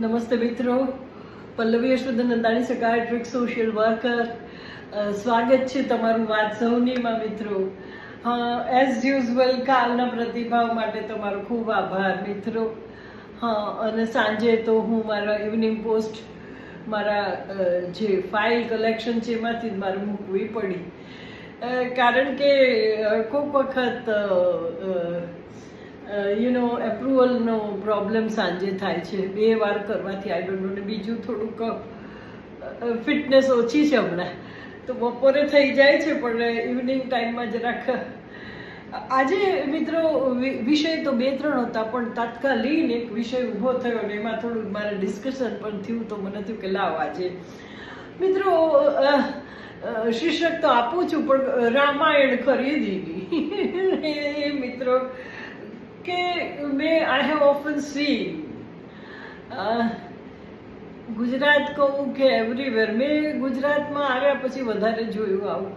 નમસ્તે મિત્રો. Pallavi Ashwadan Nandani psychiatric social worker સ્વાગત છે તમારું વાત સૌનીમાં મિત્રો. એઝ યુઝવલ કાલના પ્રતિભાવ માટે તમારો ખૂબ આભાર મિત્રો. હા અને સાંજે તો હું મારા ઇવનિંગ પોસ્ટ મારા જે ફાઇલ કલેક્શન છે એમાંથી મારે મૂકવી પડી. કારણ કે કોઈક વખત યુ નો એપ્રુવલનો પ્રોબ્લેમ સાંજે થાય છે. બે વાર કરવાથી આઈ ડોન્ટ નો બીજું થોડુંક ફિટનેસ ઓછી છે હમણાં. તો બપોરે થઈ જાય છે, પણ ઇવનિંગ ટાઈમમાં જરાક આજે મિત્રો વિષય તો બે ત્રણ હતા, પણ તાત્કાલિક એક વિષય ઊભો થયો ને એમાં થોડું મારે ડિસ્કશન પણ થયું, તો મને થયું કે લાવ આજે. મિત્રો શીર્ષક તો આપું છું, પણ રામાયણ ખરીદી એ, મિત્રો કે મેં I have often seen Gujarat કહું કે એવરીવેર મેં ગુજરાતમાં આવ્યા પછી વધારે જોયું આવું.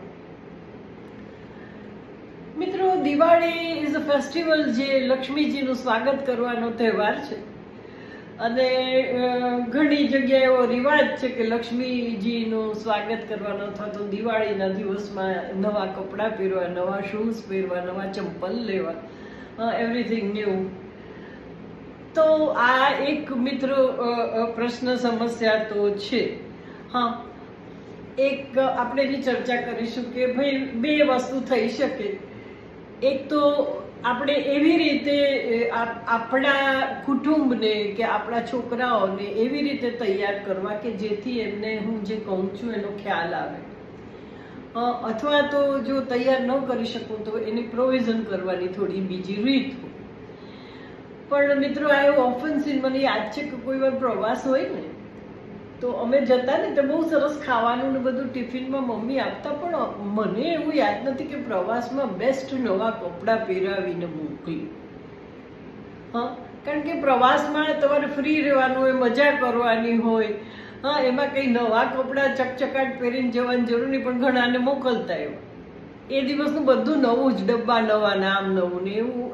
મિત્રો, દિવાળી ઇઝ અ ફેસ્ટિવલ જે લક્ષ્મીજીનું સ્વાગત કરવાનો તહેવાર છે. અને ઘણી જગ્યાએ એવો રિવાજ છે કે લક્ષ્મીજીનું સ્વાગત કરવાનો અથવા તો દિવાળીના દિવસમાં નવા કપડાં પહેરવા, નવા શૂઝ પહેરવા, નવા ચંપલ લેવા. એવરીથિંગ ન્યૂ તો આ એક મિત્રો પ્રશ્ન સમસ્યા તો છે. હા. એક આપણે એની ચર્ચા કરીશું કે ભાઈ બે વસ્તુ થઈ શકે. એક તો આપણે એવી રીતે આપ- આપણા કુટુંબને કે આપણા છોકરાઓને એવી રીતે તૈયાર કરવા કે જેથી એમને હું જે કહું છું એનો ખ્યાલ આવે. અથવા તો જો તૈયાર ન કરી શકું તો એની પ્રોવિઝન કરવાની થોડી બીજી રીત પણ મિત્રો, આ એવું સીન મને યાદ છે કે કોઈ વાર પ્રવાસ હોય ને, તો અમે જતા ને તો બહુ સરસ ખાવાનું ને બધું ટિફિનમાં મમ્મી આપતા, પણ મને એવું યાદ નથી કે પ્રવાસમાં બેસ્ટ નવા કપડાં પહેરાવીને મોકલી. હા, કારણ કે પ્રવાસમાં તમારે ફ્રી રહેવાનું હોય, મજા કરવાની હોય હા, એમાં કંઈ નવા કપડાં ચકચકાટ પહેરીને જવાની જરૂર નહીં, પણ ઘણાને મોકલતા એવું. એ દિવસનું બધું નવું જ, ડબ્બા નવા, નામ નવું ને એવું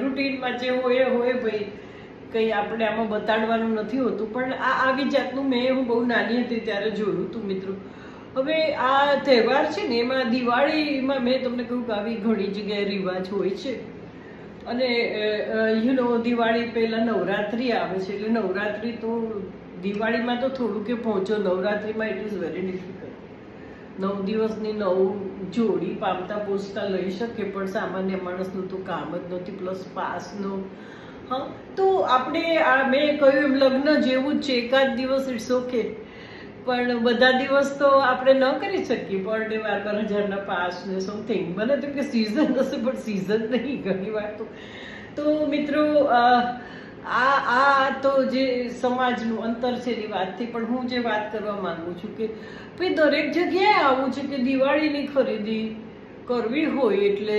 રૂટીનમાં જે હોય હોય ભાઈ. કંઈ આપણે આમાં બતાડવાનું નથી હોતું, પણ આ, આવી જાતનું મેં હું બહુ નાની હતી ત્યારે જોયું હતું મિત્રો. હવે આ તહેવાર છે ને, એમાં દિવાળીમાં મેં તમને કહ્યું કે આવી ઘણી જગ્યાએ રિવાજ હોય છે. અને યુ નો દિવાળી પહેલાં નવરાત્રિ આવે છે, એટલે નવરાત્રિ તો દિવાળીમાં તો થોડું કે પહોંચો નવરાત્રિમાં ઇટ ઇઝ વેરી ડિફિકલ્ટ નવ દિવસની નવ જોડી પામતા પોસતા લઈ શકે પણ સામાન્ય માણસનું તો કામ જ નથી પ્લસ પાસનું. હા તો આપણે આ મેં કહ્યું એમ લગ્ન જેવું જ છે એકાદ દિવસ ઇટ્સ ઓકે પણ બધા દિવસ તો આપણે ન કરી શકીએ પર ડે બાર બાર હજારના પાસ ને સમથિંગ મને તો કે સિઝન હશે પણ સિઝન નહીં ઘણી વાર તો. તો મિત્રો અ, આ આ તો જે સમાજનું અંતર છે એની વાતથી પણ હું જે વાત કરવા માંગુ છું કે ભાઈ દરેક જગ્યાએ આવું છે કે દિવાળીની ખરીદી કરવી હોય એટલે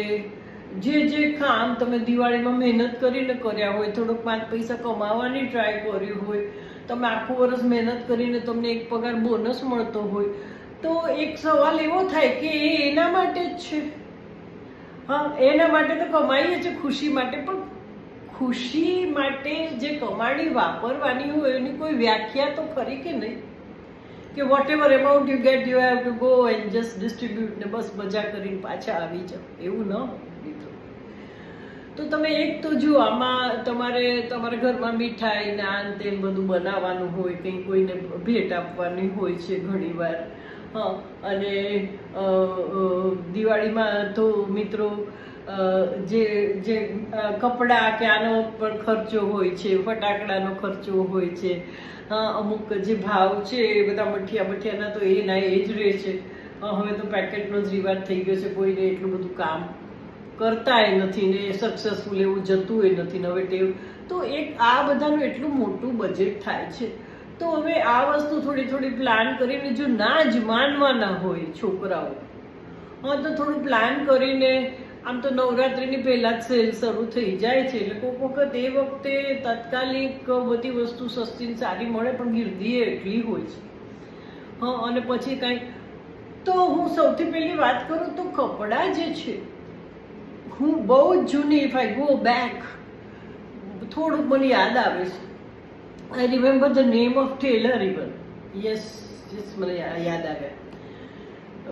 જે જે કામ તમે દિવાળીમાં મહેનત કરીને કર્યા હોય, થોડોક પાંચ પૈસા કમાવાની ટ્રાય કરી હોય, તમે આખું વર્ષ મહેનત કરીને તમને એક પગાર બોનસ મળતો હોય, તો એક સવાલ એવો થાય કે એ એના માટે જ છે. હા, એના માટે તો કમાઈએ છે ખુશી માટે પણ ખુશી માટે જે કમાણી વાપરવાની હોય એની કોઈ વ્યાખ્યા તો ખરી કે નહીં? કે whatever amount you get you have to go and just distribute ને બસ મજા કરીને પાછા આવી જાઓ. એવું ન મિત્રો. તો તમે એક તો જુઓ આમાં તમારે, તમારા ઘરમાં મીઠાઈ નાન તેલ બધું બનાવવાનું હોય, કંઈ કોઈને ભેટ આપવાની હોય છે ઘણીવાર. હા, અને દિવાળીમાં તો મિત્રો જે જે કપડાં કે આનો પણ ખર્ચો હોય છે, ફટાકડાનો ખર્ચો હોય છે અમુક જે ભાવ છે એ બધા મઠિયા મઠિયાના તો એ ના, એ જ રહે છે. હવે તો પેકેટનો જ રિવાજ થઈ ગયો છે, કોઈને એટલું બધું કામ કરતાય નથી ને સક્સેસફુલ એવું જતું નથી ને હવે ટેવ તો એક, આ બધાનું એટલું મોટું બજેટ થાય છે. તો હવે આ વસ્તુ થોડી થોડી પ્લાન કરીને જો ના જ માનવાના હોય છોકરાઓ, હા, તો થોડું પ્લાન કરીને આમ તો નવરાત્રિની પહેલા જ સેલ શરૂ થઈ જાય છે. એટલે કોઈક વખત એ વખતે તાત્કાલિક બધી વસ્તુ સસ્તી સારી મળે, પણ ગીરદીએ એટલી હોય છે. હા, અને પછી કાંઈ તો હું સૌથી પહેલી વાત કરું તો કપડાં જે છે, હું બહુ જ જૂની ઇફ આઈ ગો બેક થોડુંક મને યાદ આવે છે. I remember the name of tailor even yes yes મને યાદ આવ્યા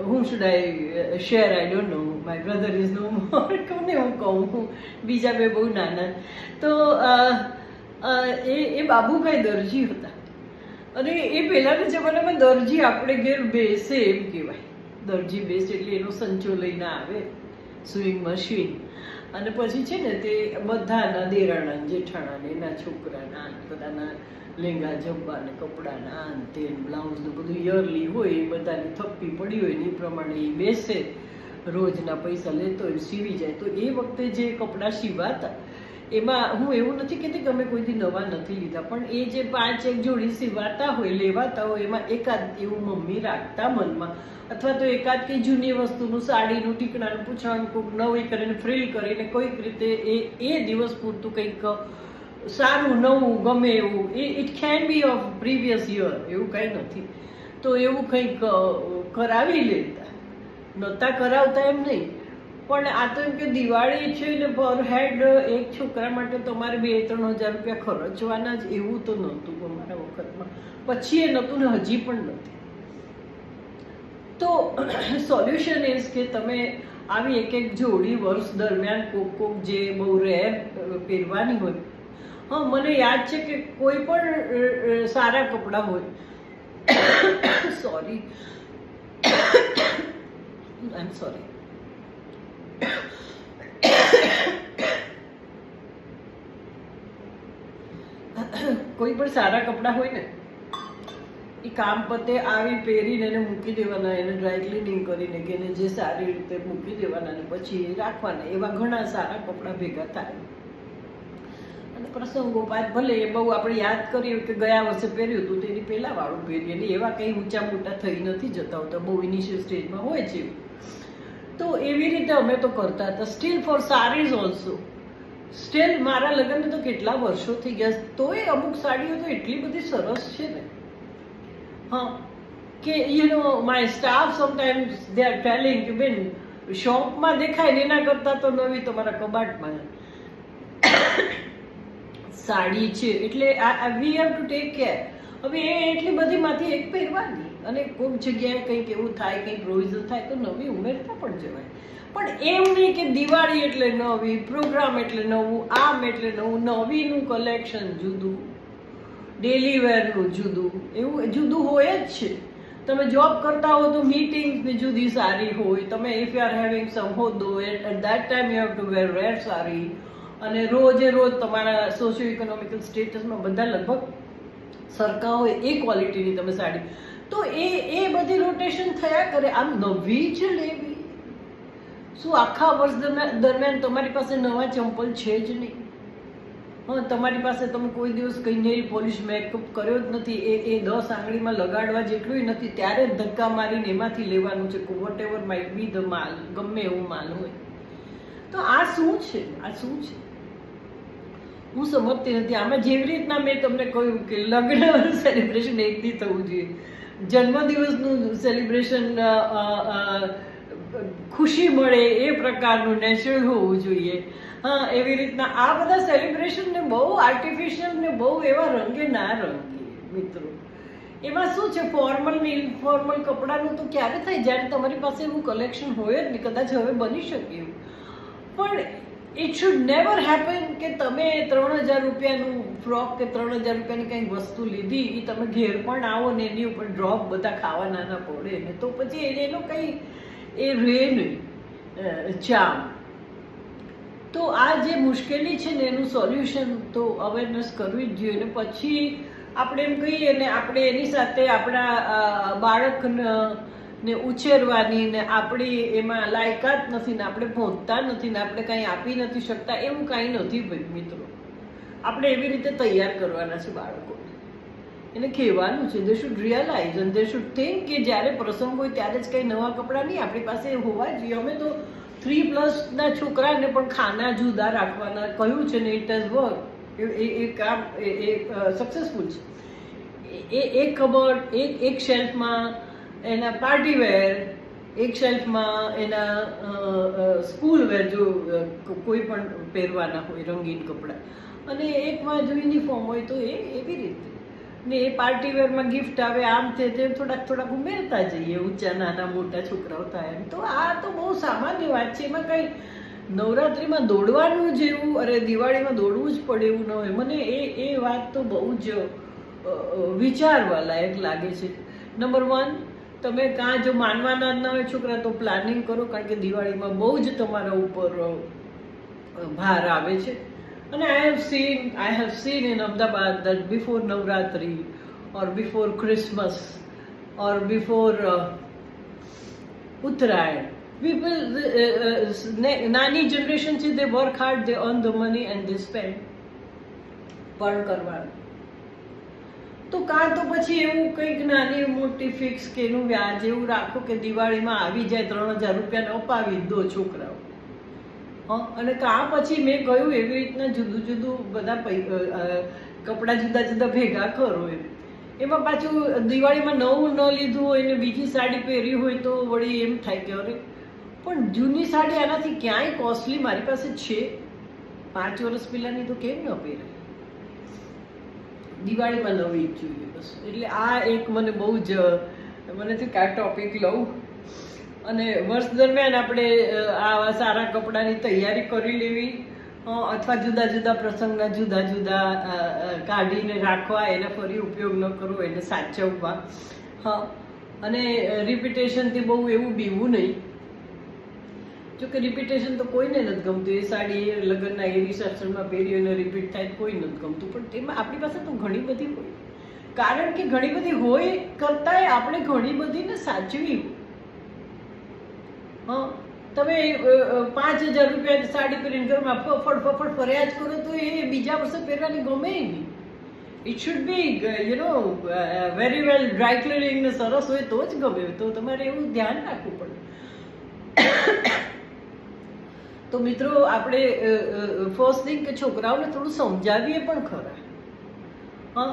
હું should I share I don't know my brother is no more કોને હું કહું હું બીજા બે બહુ નાના તો એ એ બાબુભાઈ દરજી હતા અને એ પહેલાંના જમાનામાં દરજી આપણે ઘેર બેસે એમ કહેવાય દરજી બેસે એટલે એનો સંચો લઈને આવે સ્વિંગ મશીન અને પછી છે ને તે બધાના દેરાણા જેઠાણા એના છોકરાના બધાના લેંગા, જબ્બા ને કપડાના આ ને તે ને બ્લાઉઝ ને બધું યરલી હોય, એ બધાની થપ્પી પડી હોય ને એ પ્રમાણે એ બેસે. રોજના પૈસા લેતો હોય સીવી જાય. તો એ વખતે જે કપડાં સીવાતા એમાં હું એવું નથી કહેતી કે અમે કોઈ દી નવા નથી લીધા, પણ એ જે પાંચ એક જોડી સીવાતા હોય, લેવાતા હોય, એમાં એકાદ એવું મમ્મી રાખતા મનમાં. અથવા તો એકાદ કંઈ જૂની વસ્તુનું, સાડીનું, ટીકણાનું પૂછાણ કોઈક નવી કરીને ફ્રીલ કરીને કોઈક રીતે એ એ દિવસ પૂરતું કંઈક સારું, નવું, ગમે એવું it can be of previous year એવું કંઈ નથી. તો એવું કંઈક કરાવી લેતા. નહોતા કરાવતા એમ નહીં. પણ આ તો એમ કે દિવાળી છે ને, પર હેડ એક છોકરા માટે તમારે બે, ત્રણ હજાર રૂપિયા ખર્ચવાના જ, એવું તો નહોતું અમારા વખતમાં. પછી એ નહોતું ને હજી પણ નથી. તો સોલ્યુશન ઇઝ કે તમે આવી એક એક જોડી વર્ષ દરમિયાન કોક કોક જે બહુ રેર પહેરવાની હોય હા, મને યાદ છે કે કોઈ પણ સારા કપડાં હોય. સોરી આઈ એમ સોરી કોઈ પણ સારા કપડાં હોય ને, એ કામ પતે આવી પહેરીને એને મૂકી દેવાના, એને ડ્રાય ક્લિનિંગ કરીને કે એને જે સારી રીતે મૂકી દેવાના ને પછી એ રાખવાના. એવા ઘણા સારા કપડાં ભેગા થાય. અને પ્રસંગોપાત ભલે એ બહુ આપણે યાદ કરીએ કે ગયા વર્ષે પહેર્યું હતું, તેની પહેલા વાળું પહેરીએ. અને એવા કંઈ ઊંચા મોટા થઈ નથી જતા હોતા. બહુ ઇનિશિયલ સ્ટેજમાં હોય છે તો એવી રીતે અમે તો કરતા હતા. Still for saris also still મારા લગ્નને તો કેટલા વર્ષો થઈ ગયા. તોય અમુક સાડીઓ તો એટલી બધી સરસ છે ને. હા. કે you know my staff sometimes they are telling કે બેન શોપમાં દેખાય ને એના કરતાં તો નવી તમારા કબાટમાં. સાડી છે. એટલે આ we have to take care હવે એ એટલી બધીમાંથી એક પહેરવાની. અને કોઈક જગ્યાએ કંઈક એવું થાય, કંઈક પ્રોવિઝન થાય, તો નવી ઉમેરતા પણ જવાય. પણ એમ નહીં કે દિવાળી એટલે નવી પ્રોગ્રામ એટલે નવું, આમ એટલે નવું, નવીનું કલેક્શન જુદું ડેલી વેરનું જુદું. એવું જુદું હોય જ છે. તમે જોબ કરતા હો તો મીટિંગ્સની જુદી સારી હોય. તમે if you are having some હોદો at that time you have to wear rare sari. અને રોજે રોજ તમારા સોશિયો ઇકોનોમિકલ સ્ટેટસમાં બધા લગભગ સરખા હોય એ ક્વોલિટીની તમે સાડી. તો એ એ બધી રોટેશન થયા કરે. આમ નવી જ લેવી. શું આખા વર્ષ દરમિયાન દરમિયાન તમારી પાસે નવા ચંપલ છે જ નહીં. હા, તમારી પાસે તમે કોઈ દિવસ કંઈ નેલ પોલિશ મેકઅપ કર્યો જ નથી. એ એ દસ આંગળીમાં લગાડવા જેટલું નથી. ત્યારે ધક્કા મારીને એમાંથી લેવાનું છે. Whatever might be the માલ, ગમે એવું માલ હોય. તો આ શું છે? આ શું છે? હું સમજતી નથી. આમાં જેવી રીતના મેં તમને કહ્યું કે લગ્ન સેલિબ્રેશન એકથી થવું જોઈએ. જન્મદિવસનું સેલિબ્રેશન ખુશી મળે એ પ્રકારનું નેચરલ હોવું જોઈએ. હા, એવી રીતના આ બધા સેલિબ્રેશનને બહુ આર્ટિફિશિયલ ને બહુ એવા રંગે ના રંગીએ મિત્રો. એમાં શું છે ફોર્મલ ને ઇન્ફોર્મલ કપડાનું તો ક્યારે થાય? જ્યારે તમારી પાસે એવું કલેક્શન હોય જ નહીં, કદાચ હવે બની શકે પણ ઇટ શુડ નેવર હેપન કે તમે ત્રણ હજાર રૂપિયાનું ફ્રોક કે ત્રણ હજાર રૂપિયાની કંઈક વસ્તુ લીધી એ તમે ઘેર પણ આવો ને એની ઉપર ડ્રોપ બધા ખાવાના ના પડે ને તો પછી એને કંઈ, એ રહે નહીં. ચામ તો આ જે મુશ્કેલી છે ને એનું સોલ્યુશન તો અવેરનેસ કરવી જ જોઈએ ને પછી આપણે એમ કહીએ ને આપણે એની સાથે આપણા બાળકને ને ઉછેરવાની ને આપણી એમાં લાયકાત નથી ને આપણે પહોંચતા નથી ને આપણે કાંઈ આપી નથી શકતા એવું કાંઈ નથી મિત્રો. આપણે એવી રીતે તૈયાર કરવાના છે બાળકોને એને કહેવાનું છે દે શુડ રિયલાઇઝ અને દે શુડ થિંક કે જ્યારે પ્રસંગ હોય ત્યારે જ કંઈ નવા કપડાં નહીં આપણી પાસે હોવા જોઈએ. અમે તો થ્રી પ્લસના છોકરાને પણ ખાના, જુદા રાખવાના, કહ્યું છે ને ઇટ એઝ વર્ક એ કામ, એ સક્સેસફુલ છે. એ એક કબર્ડ એક એક શેલ્ફમાં એના પાર્ટી વેર એક શેલ્ફમાં એના સ્કૂલ વેર જો કોઈ પણ પહેરવાના હોય, રંગીન કપડાં. અને એકમાં જો યુનિફોર્મ હોય તો એ એવી રીતે. ને એ પાર્ટી વેરમાં ગિફ્ટ આવે, આમ તે થોડાક થોડાક ઉમેરતા જઈએ, ઊંચા, નાના, મોટા છોકરાઓ થાય એમ. તો આ તો બહુ સામાન્ય વાત છે. એમાં કંઈ નવરાત્રિમાં દોડવાનું જેવું અરે દિવાળીમાં દોડવું જ પડે એવું ન હોય. મને એ એ વાત તો બહુ જ વિચારવા લાયક લાગે છે. નંબર વન તમે કાં જો માનવાના જ ના હોય છોકરા, તો પ્લાનિંગ કરો, કારણ કે દિવાળીમાં બહુ જ તમારા ઉપર ભાર આવે છે. અને I have seen I have seen in Ahmedabad that before Navratri or before Christmas or before Uttarayan people નાની જનરેશન છે તે work hard they earn the money and they spend પણ કરવાનું. તો કાં તો પછી એવું કંઈક નાની મોટી ફિક્સ કે એનું વ્યાજ એવું રાખો કે દિવાળીમાં આવી જાય ત્રણ હજાર રૂપિયાને અપાવી દો છોકરાઓ. હં? અને કાં પછી મેં કહ્યું એવી રીતના જુદું જુદું બધા કપડાં જુદા જુદા ભેગા કરો એમ. એમાં પાછું દિવાળીમાં નવું ન લીધું હોય ને બીજી સાડી પહેરી હોય તો વળી એમ થાય કે અરે, પણ જૂની સાડી આનાથી ક્યાંય કોસ્ટલી મારી પાસે છે? પાંચ વર્ષ પહેલાંની તો કેમ ન પહેરાય? દિવાળીમાં નવી જોઈએ બસ. એટલે આ એક મને બહુ જ, મને થયું કે આ ટોપિક લઉં. અને વર્ષ દરમિયાન આપણે આવા સારા કપડાની તૈયારી કરી લેવી. અથવા જુદા જુદા પ્રસંગના જુદા જુદા કાઢીને રાખવા, એના ફરી ઉપયોગ ન કરવો, એને સાચવવા. હા, અને રિપીટેશનથી બહુ એવું બીવું નહીં. જો કે રિપીટેશન તો કોઈને નથી ગમતું. એ સાડી, એ લગ્નના, એ રિસેપ્શનમાં પહેરી અને રિપીટ થાય કોઈ નથી ગમતું. પણ તેમાં આપણી પાસે તો ઘણી બધી હોય. કારણ કે ઘણી બધી હોય કરતાંય આપણે ઘણી બધીને સાચવી. હા, તમે પાંચ હજાર રૂપિયાની સાડી પહેરીને ઘરમાં ફફડ ફફડ ફર્યા જ કરો તો એ બીજા વર્ષે પહેરવાની ગમે નહીં. It should be you know very well dry cleaning ને સરસ હોય તો જ ગમે. તો તમારે એવું ધ્યાન રાખવું પડે. તો મિત્રો આપણે ફર્સ્ટ થિંગ કે છોકરાઓને થોડું સમજાવીએ પણ ખરા. હા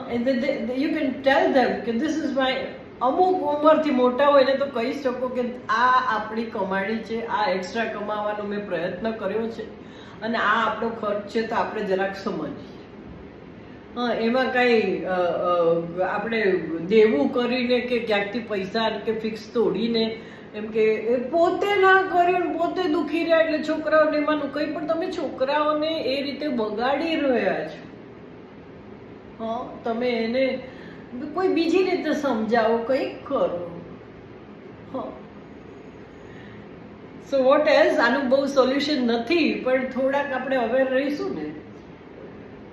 યુ કેન ટેલ ધેમ કે ધીસ ઇઝ માય અમુક ઉંમરથી મોટા હોય ને તો કહી શકો કે આ આપણી કમાણી છે, આ એક્સ્ટ્રા કમાવાનો મેં પ્રયત્ન કર્યો છે, અને આ આપણો ખર્ચ છે તો આપણે જરાક સમજીએ. હા, એમાં કાંઈ આપણે દેવું કરીને કે ક્યાંકથી પૈસા કે ફિક્સ તોડીને એમ કે પોતે ના કર્યું પોતે દુખી રહ્યા એટલે છોકરાઓને એમાંનું કંઈ પણ તમે છોકરાઓને એ રીતે બગાડી રહ્યા છો. હા, તમે એને કોઈ બીજી રીતે સમજાવો, કંઈક કરો. હા. સો વોટ એઝ આનું બહુ સોલ્યુશન નથી, પણ થોડાક આપણે અવેર રહીશું ને.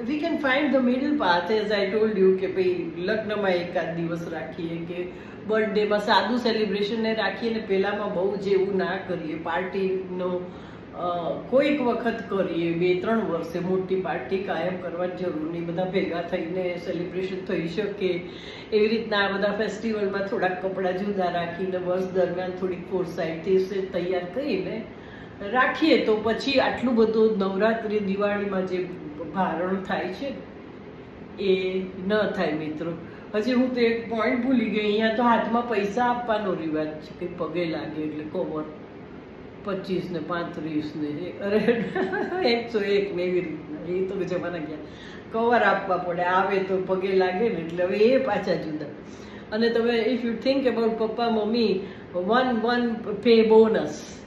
We can find the middle path as I told you કે ભાઈ, લગ્નમાં એકાદ દિવસ રાખીએ કે બર્થડેમાં સાદું સેલિબ્રેશનને રાખીએ ને પહેલાંમાં બહુ જ એવું ના કરીએ. પાર્ટીનો કોઈક વખત કરીએ, બે, ત્રણ વર્ષે મોટી પાર્ટી કાયમ કરવાની જરૂર નહીં. બધા ભેગા થઈને સેલિબ્રેશન થઈ શકે. એવી રીતના આ બધા ફેસ્ટિવલમાં થોડાક કપડાં જુદા રાખીને, વર્ષ દરમિયાન થોડીક ફોરસાઇટથી તૈયાર કરીને રાખીએ. તો પછી આટલું બધું નવરાત્રિ, દિવાળીમાં જે ભારણ થાય છે? એ ન થાય મિત્રો. હજી હું તો એક પોઈન્ટ ભૂલી ગઈ. અહીંયા તો હાથમાં પૈસા આપવાનો રિવાજ છે કે પગે લાગે એટલે કવર પચીસ ને પાંત્રીસ ને અરે, એકસો એક ને એવી રીતના. એ તો જમાના ગયા. કવર આપવા પડે. આવે તો પગે લાગે ને એટલે હવે એ પાછા જુદા. અને તમે ઇફ યુ થિંક અબાઉટ પપ્પા, mummy one one pay bonus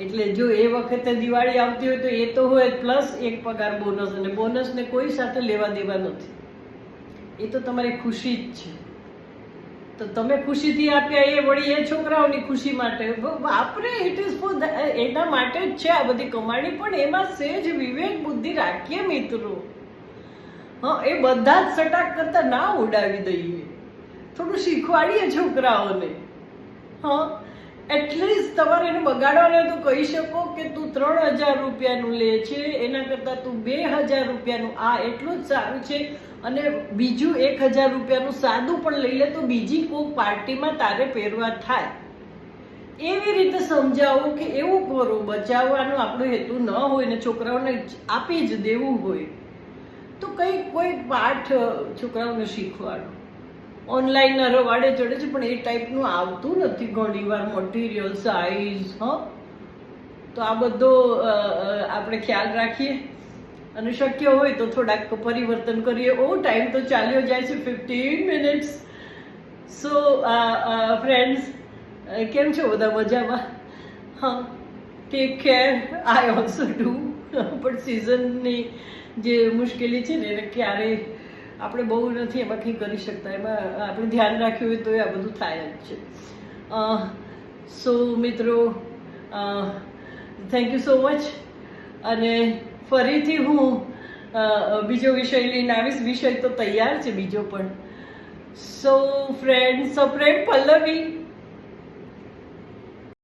એટલે જો એ વખતે દિવાળી આવતી હોય તો એ તો હોય પ્લસ એક પગાર બોનસ અને બોનસને કોઈ સાથે લેવા દેવા નથી. એ તો તમારી ખુશી જ છે. તો તમે ખુશીથી આપ્યા, એ વળી એ છોકરાઓની ખુશી માટે. આપણે ઇટ ઇઝ ફોર એના માટે જ છે આ બધી કમાણી. પણ એમાં સેજ વિવેક બુદ્ધિ રાખીએ મિત્રો. હા, એ બધા જ સટાક કરતા ના ઉડાવી દઈએ. થોડું શીખવાડીએ છોકરાઓને. હા એટલીસ્ટ તમારે એને બગાડવાને તો કહી શકો કે તું ત્રણ હજાર રૂપિયાનું લે છે, એના કરતાં તું બે હજાર રૂપિયાનું, આ એટલું જ સારું છે. અને બીજું એક હજાર રૂપિયાનું સાદું પણ લઈ લે તો બીજી કોઈક પાર્ટીમાં તારે પહેરવા થાય. એવી રીતે સમજાવો કે એવું કરો, બચાવવાનો આપણો હેતુ ન હોય ને છોકરાઓને આપી જ દેવું હોય. તો કંઈ કોઈ પાઠ છોકરાઓને શીખવાડો. ઓનલાઈનના રવાડે ચડે છે, પણ એ ટાઈપનું આવતું નથી ઘણીવાર મટીરિયલ સાઇઝ હ. તો આ બધો આપણે ખ્યાલ રાખીએ. અને શક્ય હોય તો થોડાક પરિવર્તન કરીએ. ઓ ટાઈમ તો ચાલ્યો જાય છે ફિફ્ટીન મિનિટ્સ સો ફ્રેન્ડ્સ કેમ છો બધા મજામાં? હા take care I also do પણ સિઝનની જે મુશ્કેલી છે ને, એને ક્યારેય આપણે બહુ નથી એમાં કંઈ કરી શકતા. એમાં આપણે ધ્યાન રાખ્યું હોય તો આ બધું થાય જ છે. સો મિત્રો થેન્ક યુ સો મચ અને ફરીથી હું બીજો વિષય લઈને આવીશ. વિષય તો તૈયાર છે બીજો પણ. So friend so friend Pallavi.